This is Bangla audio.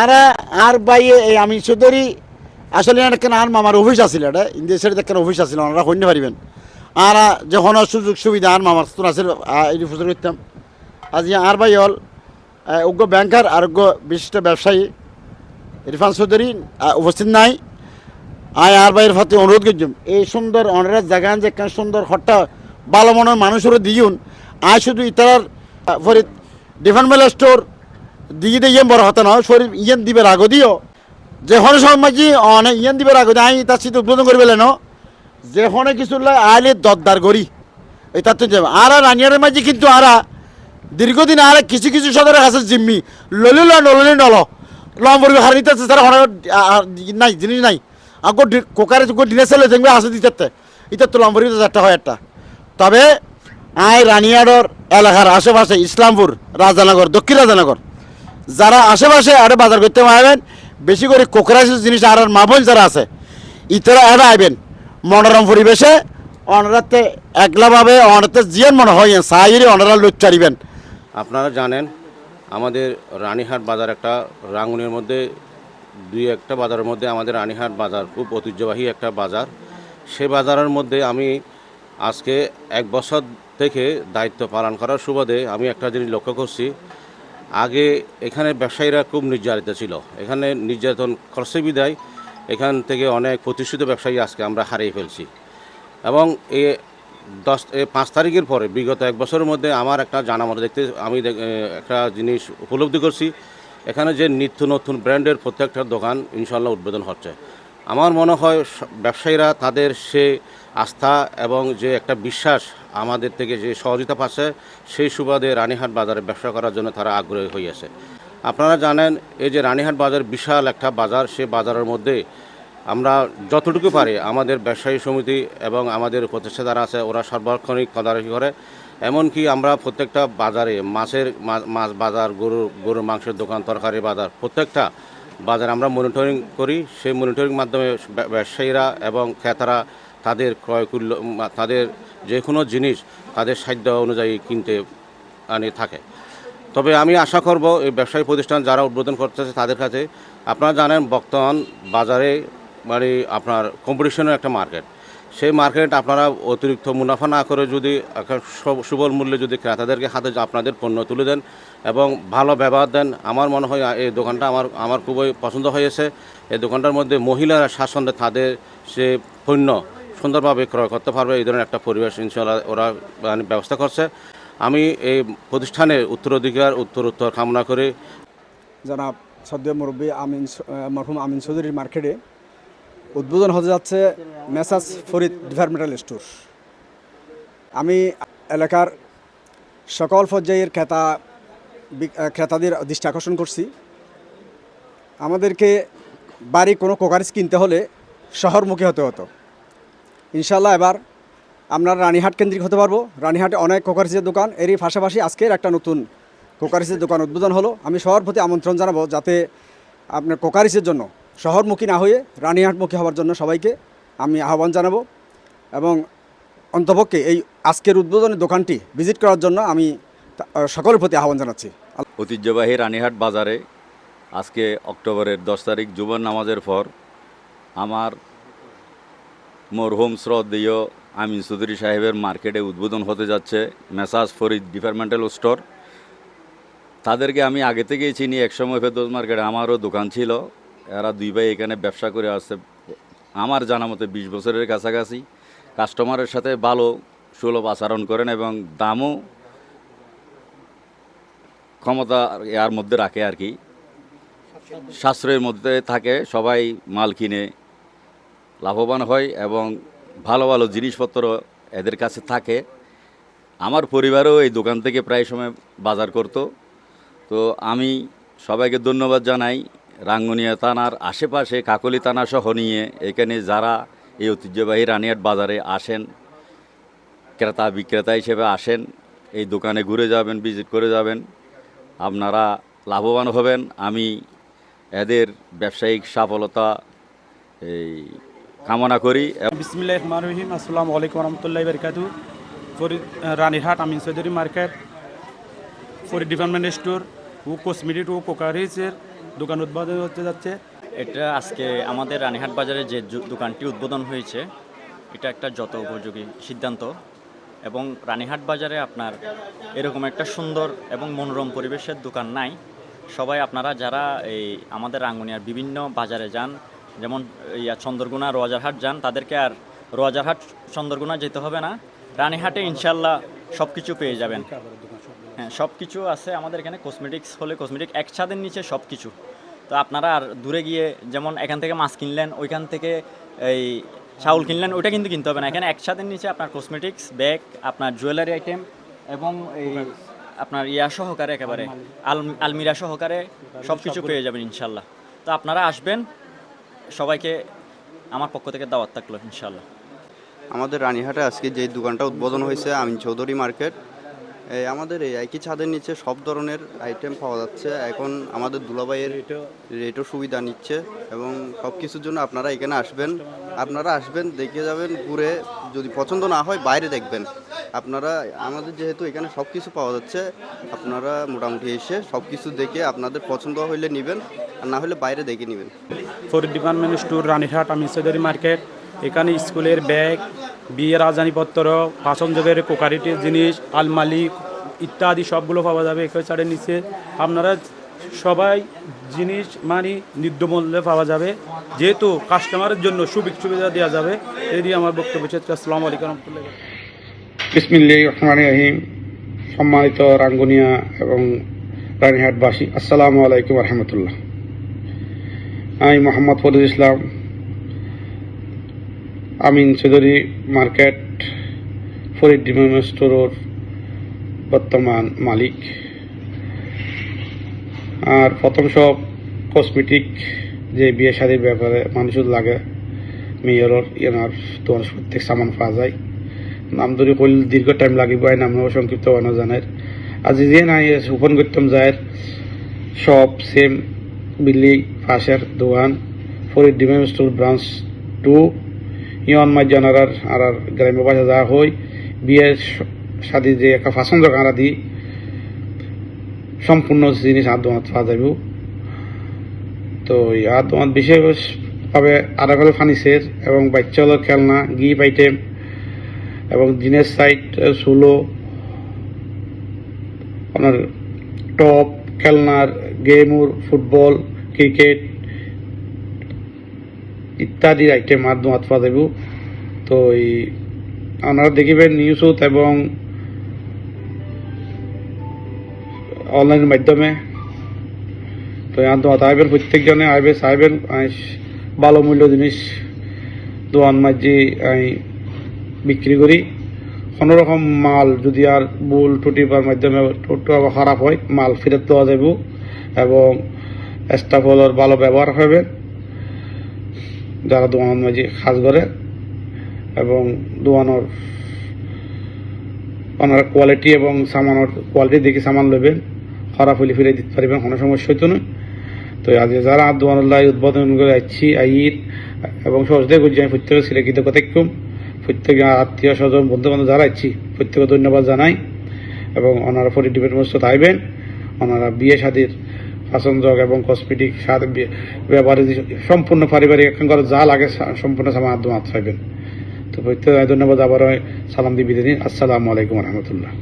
আর আর বাই এই আমি চৌধুরী আসলে একটা আর মামার অফিস আছিল এটা ইন্ডিয়া সাইডে একটা অফিস আছিল, ওনারা শুনতে পারিবেন। আর যখন সুযোগ সুবিধা আর মামার তোর আছিল এই ফুসর করতাম আজ আর ভাই হল অজ্ঞ ব্যাংকার আর অজ্ঞ বিশিষ্ট ব্যবসায়ী, ইরফান চৌধুরী উপস্থিত নাই। আয়, আর ভাইয়ের ফাতে অনুরোধ করছিলাম, এই সুন্দর অনারের জায়গা যে কেন সুন্দর হট্টা ভালো মনের মানুষেরও দিয়ুন আয় শুধু ইতার ফরিদ ডিফারেন্ট স্টোর দিয়ে দিয়ে বড় হতে নয়, শরীর ইয়েন দিবে রাগ দিও। যে হনে সময় মাঝি অনেক ইয়েন দিবে রাগ দিয়ে আই, তার সাথে উদ্বোধন করবে ন যে হনে কিছু আইলে দরদার করি তার তো আর রানিয়ারের মাঝি কিন্তু আরা, দীর্ঘদিন আর কিছু কিছু সদরের কাছে জিম্মি। ললি ল নললি নল। লম্বর হার নিতে তারা হনে নাই, জিনিস নাই। আগো কোকারে ডিনে সেলে দেখবে হাসে দিতে এটা তো লম্বর একটা হয় একটা। তবে, আই, রানিয়াডর এলাকার আশেপাশে ইসলামপুর রাজানগর, দক্ষিণ রাজানগর যারা আশেপাশে আরে বাজার করতে পারবেন বেশি করে কোকরাসের জিনিস আর মাবন যারা আছে, ইতারা এরা আইবেন। মনোরম পরিবেশে, অনারাতে একলাভাবে, অনারাতে জিয়ান মনে হয়, সাইরে অনারা লুচ্চারিবেন আপনারা জানেন, আমাদের রানীহাট বাজার একটা রাঙ্গুনির মধ্যে, দুই একটা বাজারের মধ্যে আমাদের রানীহাট বাজার খুব ঐতিহ্যবাহী একটা বাজার। সে বাজারের মধ্যে আমি আজকে এক বছর থেকে দায়িত্ব পালন করার সুবাদে আমি একটা জিনিস লক্ষ্য করছি আগে এখানে ব্যবসায়ীরা খুব নির্যাতিত ছিল। এখানে নির্যাতন খরচে বিদায় এখান থেকে অনেক প্রতিষ্ঠিত ব্যবসায়ী আজকে আমরা হারিয়ে ফেলছি। এবং এ দশ পাঁচ তারিখের পরে, বিগত এক বছরের মধ্যে আমার একটা জানা মতো দেখতে, আমি একটা জিনিস উপলব্ধি করছি। এখানে যে নিত্য নতুন ব্র্যান্ডের প্রত্যেকটা দোকান ইনশাল্লাহ উদ্বোধন হচ্ছে। আমার মনে হয় ব্যবসায়ীরা তাদের সে আস্থা এবং যে একটা বিশ্বাস আমাদের থেকে যে সহযোগিতা পাচ্ছে, সেই সুবাদে রানীহাট বাজারে ব্যবসা করার জন্য তারা আগ্রহী হয়েছে আপনারা জানেন, এই যে রানীহাট বাজার বিশাল একটা বাজার, সে বাজারের মধ্যে আমরা যতটুকু পারি আমাদের ব্যবসায়ী সমিতি এবং আমাদের প্রতিষ্ঠাতারা আছে, ওরা সার্বক্ষণিক তদারকি করে। এমনকি আমরা প্রত্যেকটা বাজারে মাছের মাছ বাজার, গরুর গরুর মাংসের দোকান, তরকারি বাজার, প্রত্যেকটা বাজার আমরা মনিটরিং করি। সেই মনিটরিং মাধ্যমে ব্যবসায়ীরা এবং ক্রেতারা তাদের ক্রয় মূল্য তাদের যে কোনো জিনিস তাদের সাধ্য অনুযায়ী কিনতে, আনে, থাকে। তবে আমি আশা করব এই ব্যবসায়ী প্রতিষ্ঠান যারা উদ্বোধন করতেছে তাদের কাছে, আপনারা জানেন বর্তমান বাজারে মানে আপনার কম্পিটিশনের একটা মার্কেট সেই মার্কেট আপনারা অতিরিক্ত মুনাফা না করে যদি সুবল মূল্যে যদি ক্রেতাদেরকে হাতে আপনাদের পণ্য তুলে দেন এবং ভালো ব্যবহার দেন, আমার মনে হয় এই দোকানটা আমার আমার খুবই পছন্দ হয়েছে। এই দোকানটার মধ্যে মহিলারা শাসনে তাদের সে পণ্য সুন্দরভাবে ক্রয় করতে পারবে, এই ধরনের একটা পরিবেশ ইনশাল্লাহ ওরা মানে ব্যবস্থা করছে। আমি এই প্রতিষ্ঠানের উত্তরাধিকার, উত্তর উত্তর কামনা করে। জনাব সদ্য মুরব্বী আমিন মরহুম আমিন চৌধুরীর মার্কেটে উদ্বোধন হতে যাচ্ছে মেসাজ ফরিদ ডিপার্টমেন্টাল স্টোর। আমি এলাকার সকল পর্যায়ের ক্রেতা ক্রেতাদের দৃষ্টি আকর্ষণ করছি। আমাদেরকে বাড়ি কোনো কোকারিজ কিনতে হলে শহরমুখী হতে হতো। ইনশাল্লাহ এবার আমরা রানীহাট কেন্দ্রিক হতে পারব। রানীহাটে অনেক কোকারিজের দোকান। এরই পাশাপাশি আজকের একটা নতুন কোকারিসের দোকান উদ্বোধন হলো। আমি সবার প্রতি আমন্ত্রণ জানাব যাতে আপনার কোকারিসের জন্য শহরমুখী না হয়ে রানীহাটমুখী হওয়ার জন্য সবাইকে আমি আহ্বান জানাব এবং অন্তপক্ষে এই আজকের উদ্বোধনের দোকানটি ভিজিট করার জন্য আমি সকলের প্রতি আহ্বান জানাচ্ছি। ঐতিহ্যবাহী রানীহাট বাজারে আজকে অক্টোবরের দশ তারিখ জুবন নামাজের পর আমার মরহুম শ্রদ্ধেয় আমিন চৌধুরী সাহেবের মার্কেটে উদ্বোধন হতে যাচ্ছে মেসাজ ফরিদ ডিপার্টমেন্টাল স্টোর। তাদেরকে আমি আগে থেকেই চিনি, একসময় ফেরদোস মার্কেটে আমারও দোকান ছিল। এরা দুই ভাই এখানে ব্যবসা করে আসছে। আমার জানা মতে বিশ বছরের কাছাকাছি। কাস্টমারের সাথে ভালো, সুলভ আচরণ করেন এবং দামও ক্ষমতা এর মধ্যে রাখে আর কি। সাশ্রয়ের মধ্যে থাকে, সবাই মাল কিনে, লাভবান হয় এবং ভালো ভালো জিনিসপত্র এদের কাছে থাকে। আমার পরিবারও এই দোকান থেকে প্রায় সময় বাজার করত। তো আমি সবাইকে ধন্যবাদ জানাই রাঙ্গুনিয়া থানার আশেপাশে কাকলি থানা সহ নিয়ে এখানে যারা এই ঐতিহ্যবাহী রানিয়াট বাজারে আসেন, ক্রেতা বিক্রেতা হিসেবে আসেন, এই দোকানে ঘুরে যাবেন ভিজিট করে যাবেন, আপনারা লাভবান হবেন। আমি এদের ব্যবসায়িক সফলতা, এই কামনা করি। বিসমিল্লাহ রহমান রহিম, আসসালামু আলাইকুম রহমতুল্লাহ বরকাতু Farid Ranirhat Amin Chowdhury market Farid department store, ও কসমেটিক ও কোকারিজের দোকান উদ্বোধন হতে যাচ্ছে? এটা আজকে আমাদের রানীহাট বাজারে যে দোকানটি উদ্বোধন হয়েছে, এটা একটা যত উপযোগী সিদ্ধান্ত। এবং রানীহাট বাজারে আপনার এরকম একটা সুন্দর এবং মনোরম পরিবেশের দোকান নাই। সবাই আপনারা যারা এই আমাদের রাঙ্গুনিয়ার বিভিন্ন বাজারে যান, যেমন ইয়া চন্দ্রগুনা, রোয়াজারহাট যান, তাদেরকে আর রোয়াজারহাট, চন্দ্রগুনা যেতে হবে না। রানীহাটে ইনশাল্লাহ সব কিছু পেয়ে যাবেন। হ্যাঁ সব কিছু আছে আমাদের এখানে কসমেটিক্স হলে কসমেটিক এক ছাদের নিচে সব কিছু তো আপনারা আর দূরে গিয়ে যেমন এখান থেকে মাছ কিনলেন, ওইখান থেকে এই চাউল কিনলেন, ওইটা কিন্তু কিনতে হবে না। এখানে এক ছাদের নিচে আপনার কসমেটিক্স ব্যাগ আপনার জুয়েলারি আইটেম এবং এই আপনার ইয়া সহকারে একেবারে, আল, আলমিরা সহকারে সব কিছু পেয়ে যাবেন ইনশাল্লাহ। তো আপনারা আসবেন, সবাইকে আমার পক্ষ থেকে দাওয়াত থাকল ইনশাল্লাহ। আমাদের রানীহাটে আজকে যে দোকানটা উদ্বোধন হয়েছে, আমিন চৌধুরী মার্কেট আমাদের এই একই ছাদের নিচে সব ধরনের আইটেম পাওয়া যাচ্ছে। এখন আমাদের দুলাভাইয়ের রেটও সুবিধা নিচ্ছে এবং সব কিছুর জন্য আপনারা এখানে আসবেন। আপনারা আসবেন, দেখে যাবেন, ঘুরে যদি পছন্দ না হয় বাইরে দেখবেন। আপনারা, আমাদের যেহেতু এখানে সব কিছু পাওয়া যাচ্ছে, আপনারা মোটামুটি এসে সব কিছু দেখে আপনাদের পছন্দ হইলে নেবেন, আর না হলে বাইরে দেখে নেবেন। ফর ডিপার্টমেন্ট স্টোর রানীহাট আমি মার্কেট এখানে স্কুলের ব্যাগ, বিয়ের রাজধানীপত্র যোগের কোকারিটির জিনিস আলমালি ইত্যাদি সবগুলো পাওয়া যাবে একে ছাড়ের নিচে। আপনারা সবাই জিনিস মানে নির্দমূল্যে পাওয়া যাবে। যেহেতু কাস্টমারের জন্য সুবিক সুবিধা দেওয়া যাবে, এই আমার বক্তব্য করছি। আসসালামু আলাইকুম রহমতুল্লাহ। সম্মানিত রাঙ্গুনিয়া এবং রানীহাটবাসী, আসসালামু আলাইকুম রহমতুল্লাহ। আমি মোহাম্মদ ফরিদ ইসলাম আমিন চৌধুরী মার্কেট, ফরিদ ডিমাম স্টোরের বর্তমান মালিক। আর প্রথম সব কসমেটিক যে বিয়ে শাদির ব্যাপারে মানুষের লাগে মেয়রের ইয়ার তোমার প্রত্যেক সামান পাওয়া যায়। নাম ধরে হইল দীর্ঘ টাইম লাগিব আই নাম সংক্ষিপ্ত বানো জানের। আজি যে নাই ওপেন করতাম যায় সব সেম বিল্লি ফাঁসের দোকান, ফরিদ ডিমেম স্টোর ব্রাঞ্চ টু ইয়ন মাই জানারার আর আর গ্রাম্য ভাষা যা হই বিয়ের সাদি যে একটা ফাঁসন দোকান দি সম্পূর্ণ জিনিস দোকান পাওয়া যাইব। তো এই দোকান বিশেষভাবে আলাদা ফার্নিচার এবং বাচ্চা খেলনা, গিফট আইটেম এবং দিনের সাইট, সুলো, আপনার টপ খেলনার, গেমুর, ফুটবল, ক্রিকেট ইত্যাদি আইটেম আর দোয়াত যাব তো এই আপনারা দেখিবেন নিউজত এবং অনলাইনের মাধ্যমে। তো ইয়ার দোয়াত আইবেন প্রত্যেকজনে আইবে চাইবেন ভালো মূল্য জিনিস দোয়ান মাঝি আমি বিক্রি করি কোনো রকম মাল যদি আর বুল টুটিবার মাধ্যমে খারাপ হয়, মাল ফেরত দেওয়া যাব এবং স্টাফলের ভালো ব্যবহার হবে যারা দোকান মাঝে কাজ করে এবং দোকানের ওনার কোয়ালিটি এবং সামানের কোয়ালিটি দেখে সামান লবেন খারাপ হলে ফিরে দিতে পারবেন, কোনো সমস্যা হইতো না। তো আজ যারা দোকানুল্লাহ উদ্বোধন করে যাচ্ছি আইর এবং সহজে গুজি আমি প্রত্যেকের ছেলে কৃতজ্ঞ থাকুম প্রত্যেকে আত্মীয় স্বজন বন্ধু বান্ধব যারা ইচ্ছি প্রত্যেকে ধন্যবাদ জানাই। এবং ওনারা ফরি ডিপার্টমেন্ট আইবেন। ওনারা বিয়ে শাদির জগ এবং কসমেটিক সার ব্যবহারে সম্পূর্ণ পারিবারিক এখানকার যা লাগে সম্পূর্ণ সামান হাত পাইবেন তো ধন্যবাদ আবার সালাম দিবি দিন আসসালামু আলাইকুম রহমতুল্লাহ।